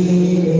You.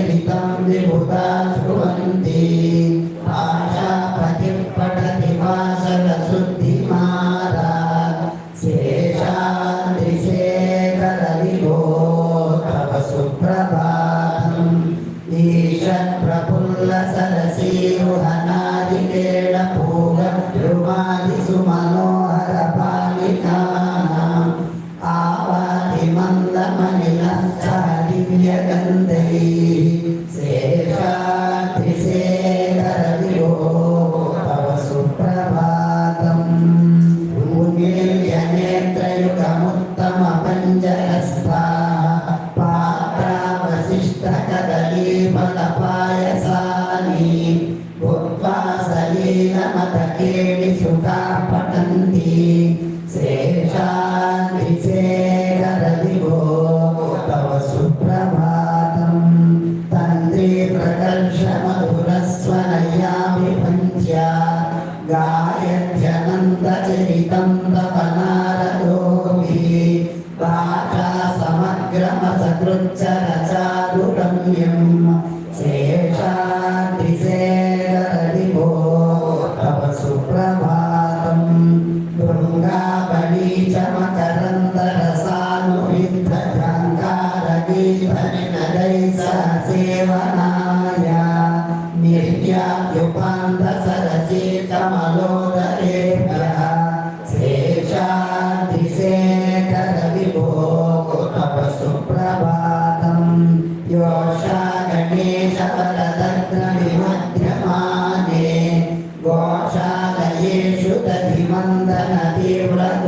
evitar de votar, manda la tierra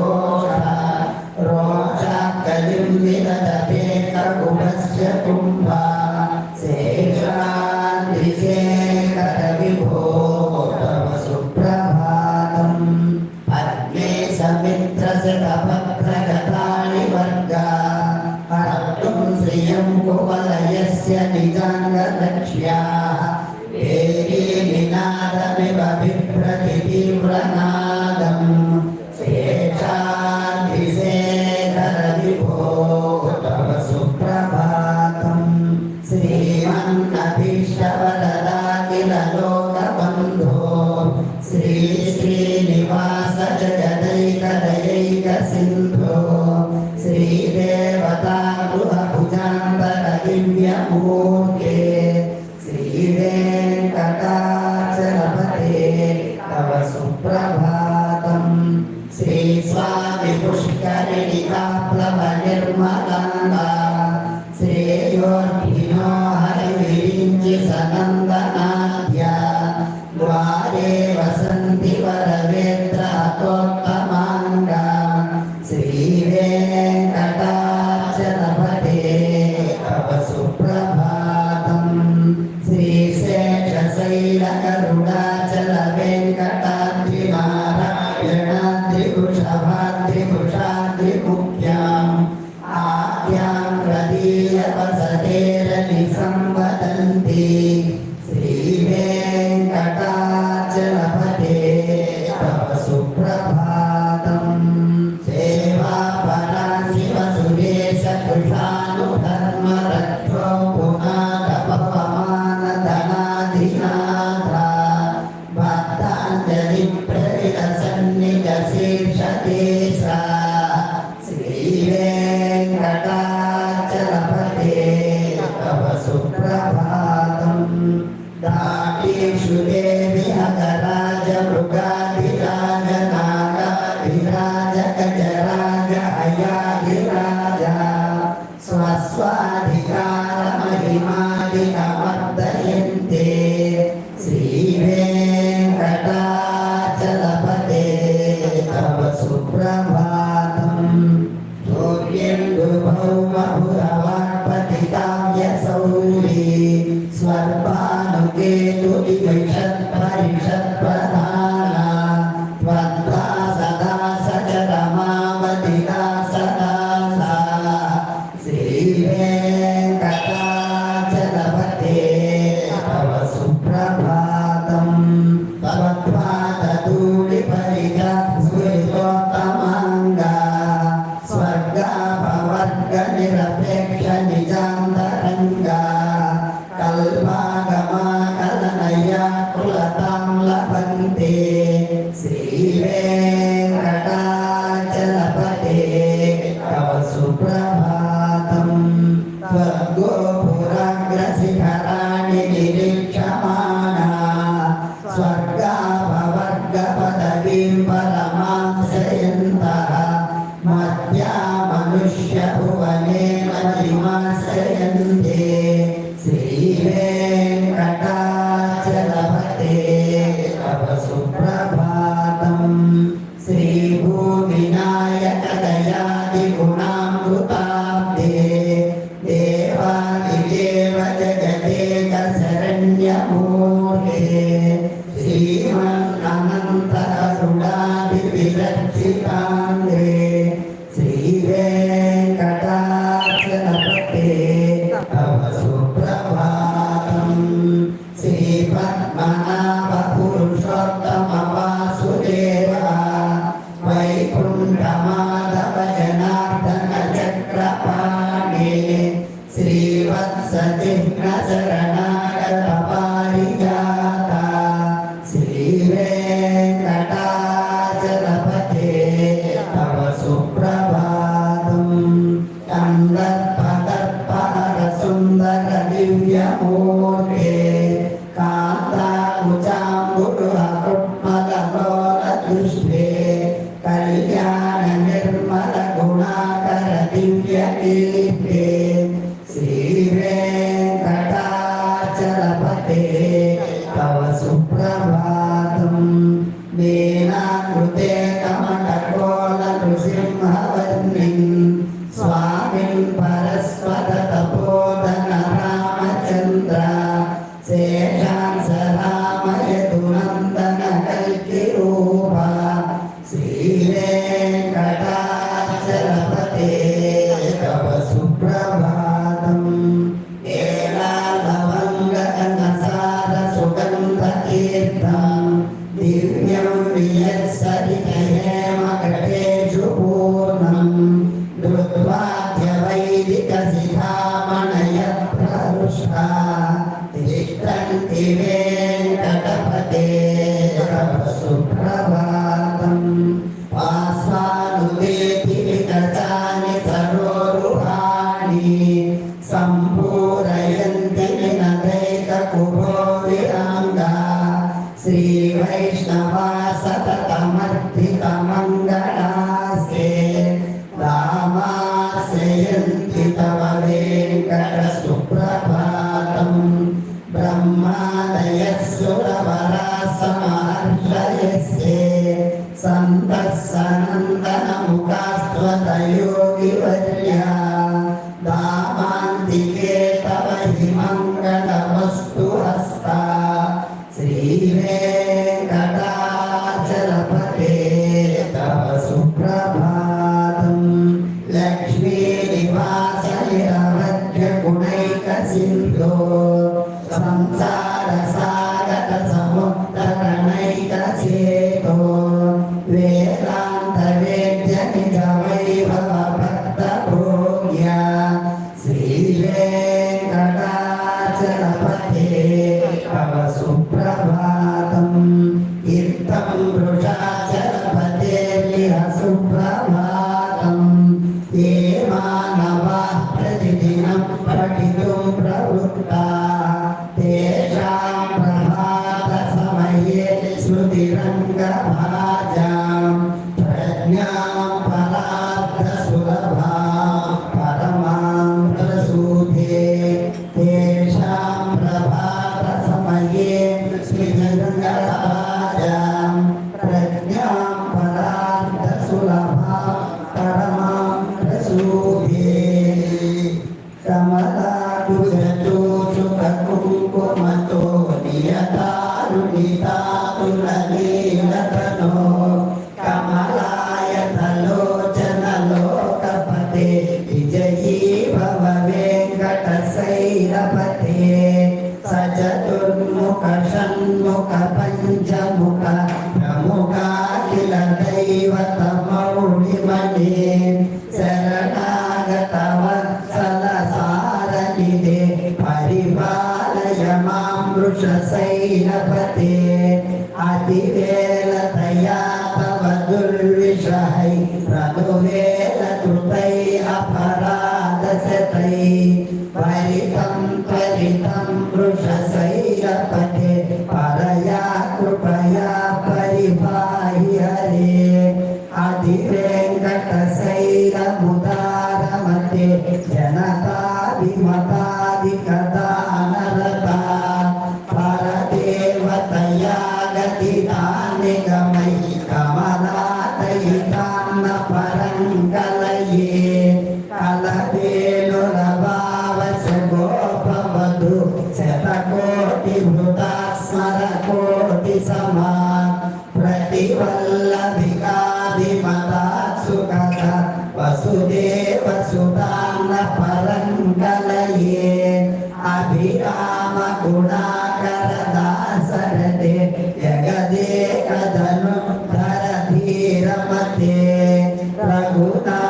तथा तव Suprabha coração para Aleluya, aleluya, परितं परितं รปฏิพระกุตา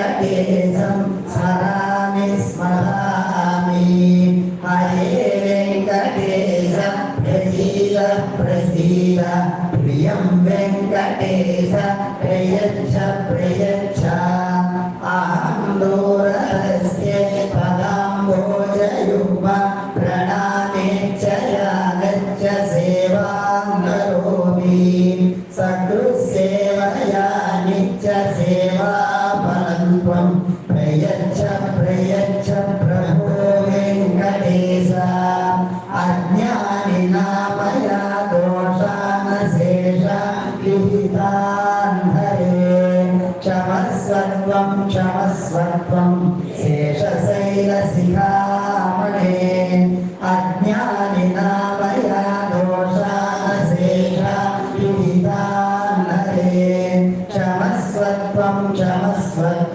Venkatesham స్మరామి స్మరామి. హరే వెంకటేశ ప్రసీద ప్రియం Venkatesha ప్రయచ్చ ప్రయచ్చ. Santo.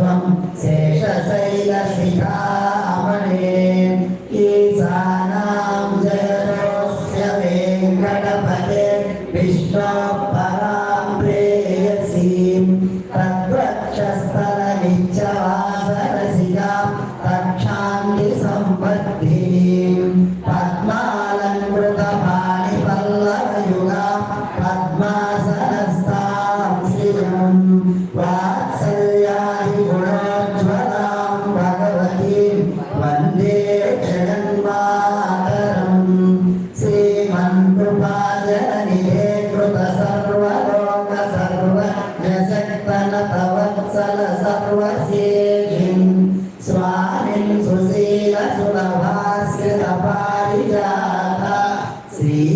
você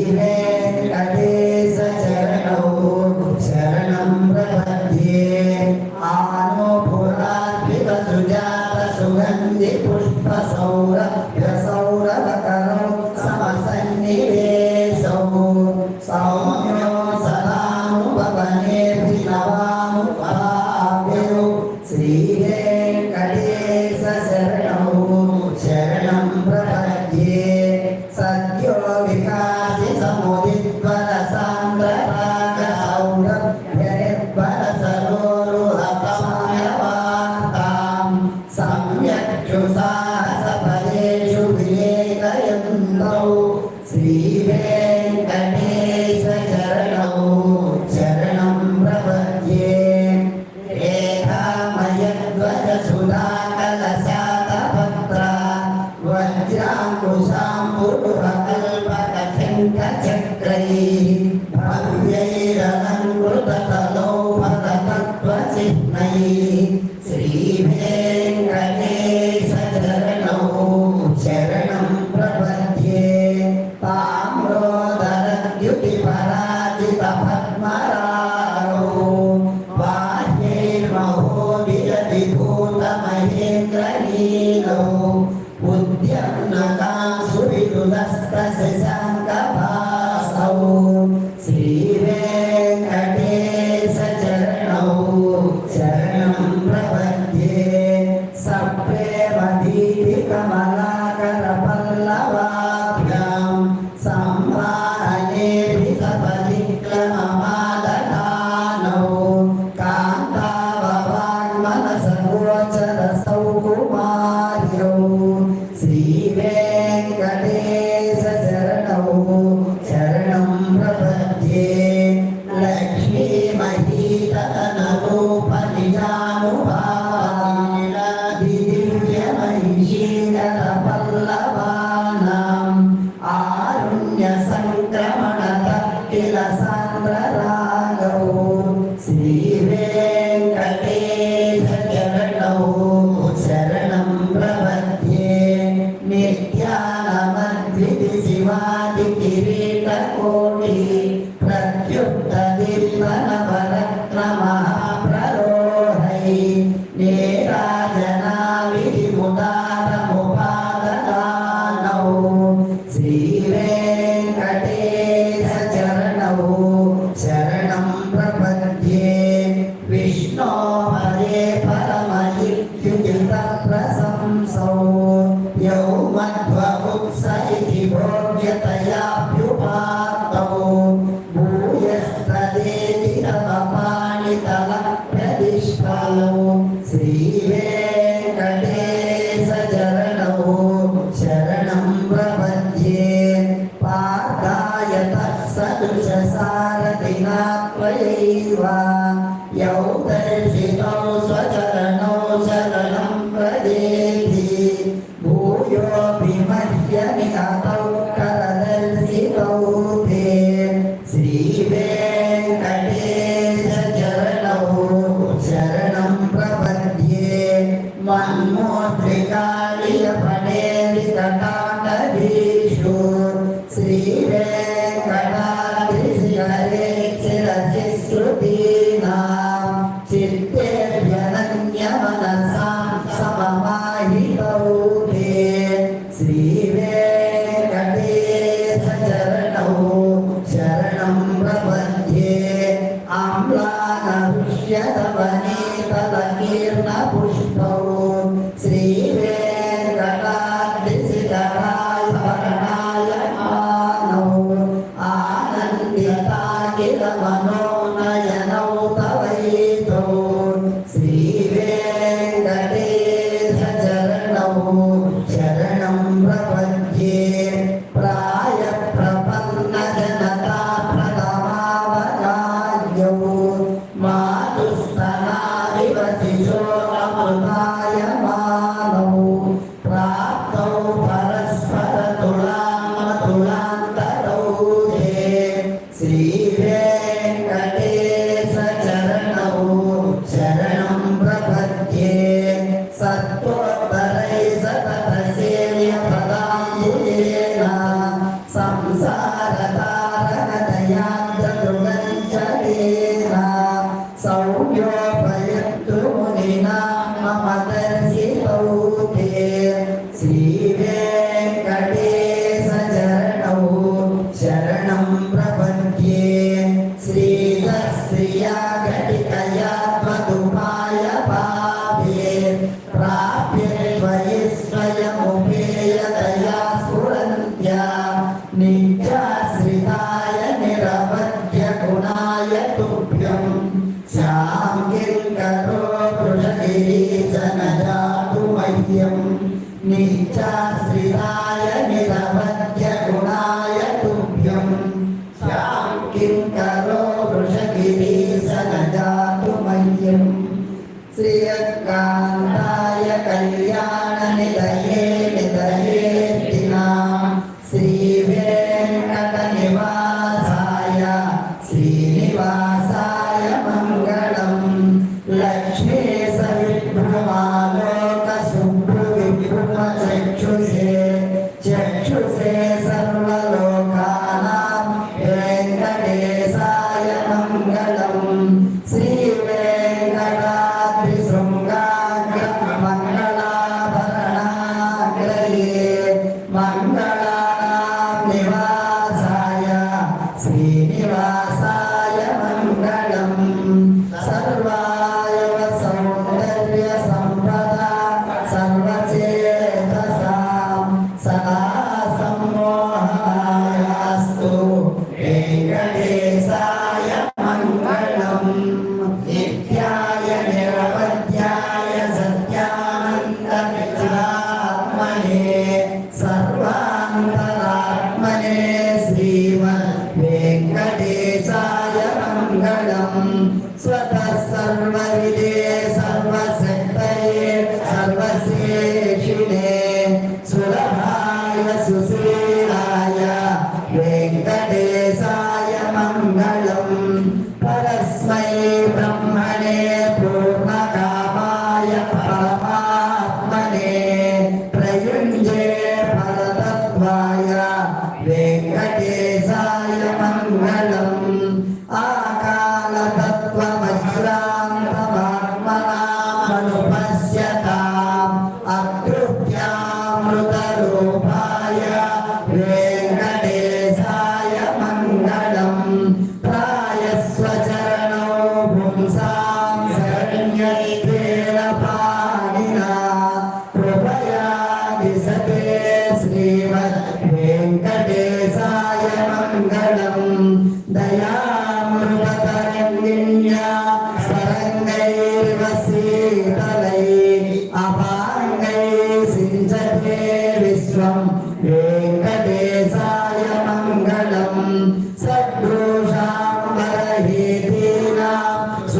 Padre.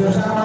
Eu já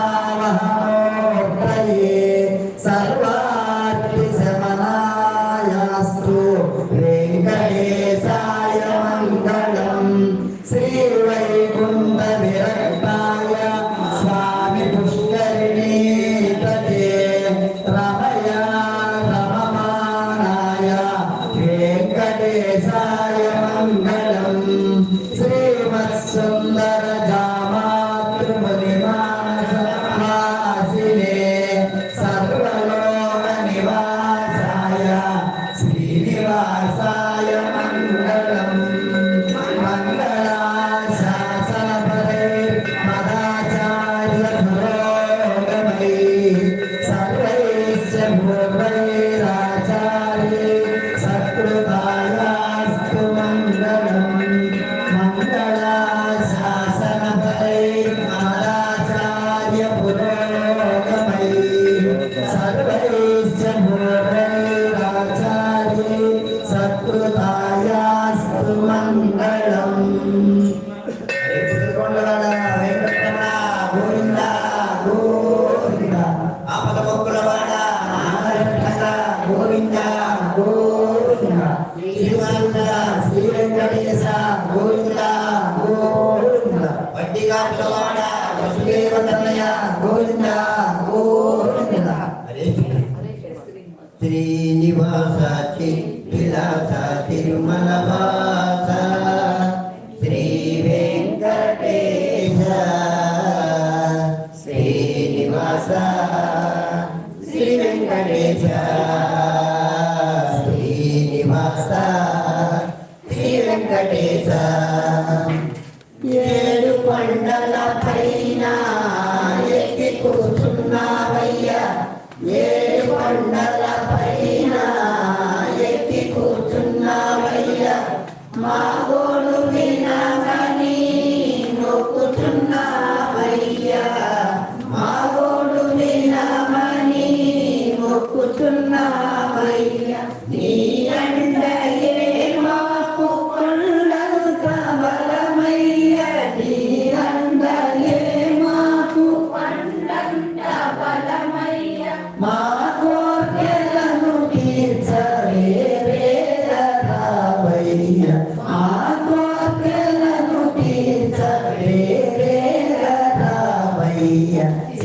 Nada.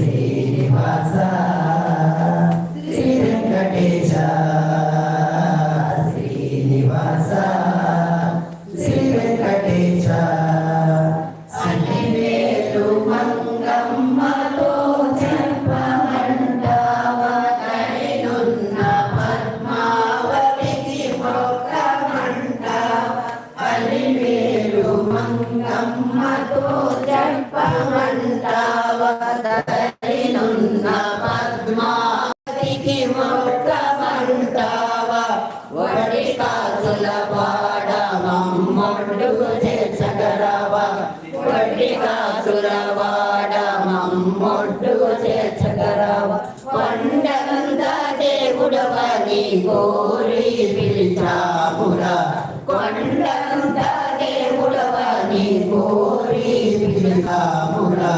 Srinivasa. போற்றி பிதா புலா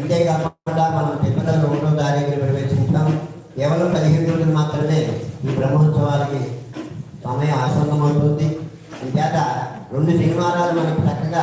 అంతేకాకుండా మనం తిరుపతిలో రెండో తారీఖున ప్రవేశిస్తాం కేవలం పదిహేను రోజులు మాత్రమే ఈ బ్రహ్మోత్సవాలకి సమయం ఆసంతం అవుతుంది అంచేత రెండు శనివారాలు మనకి చక్కగా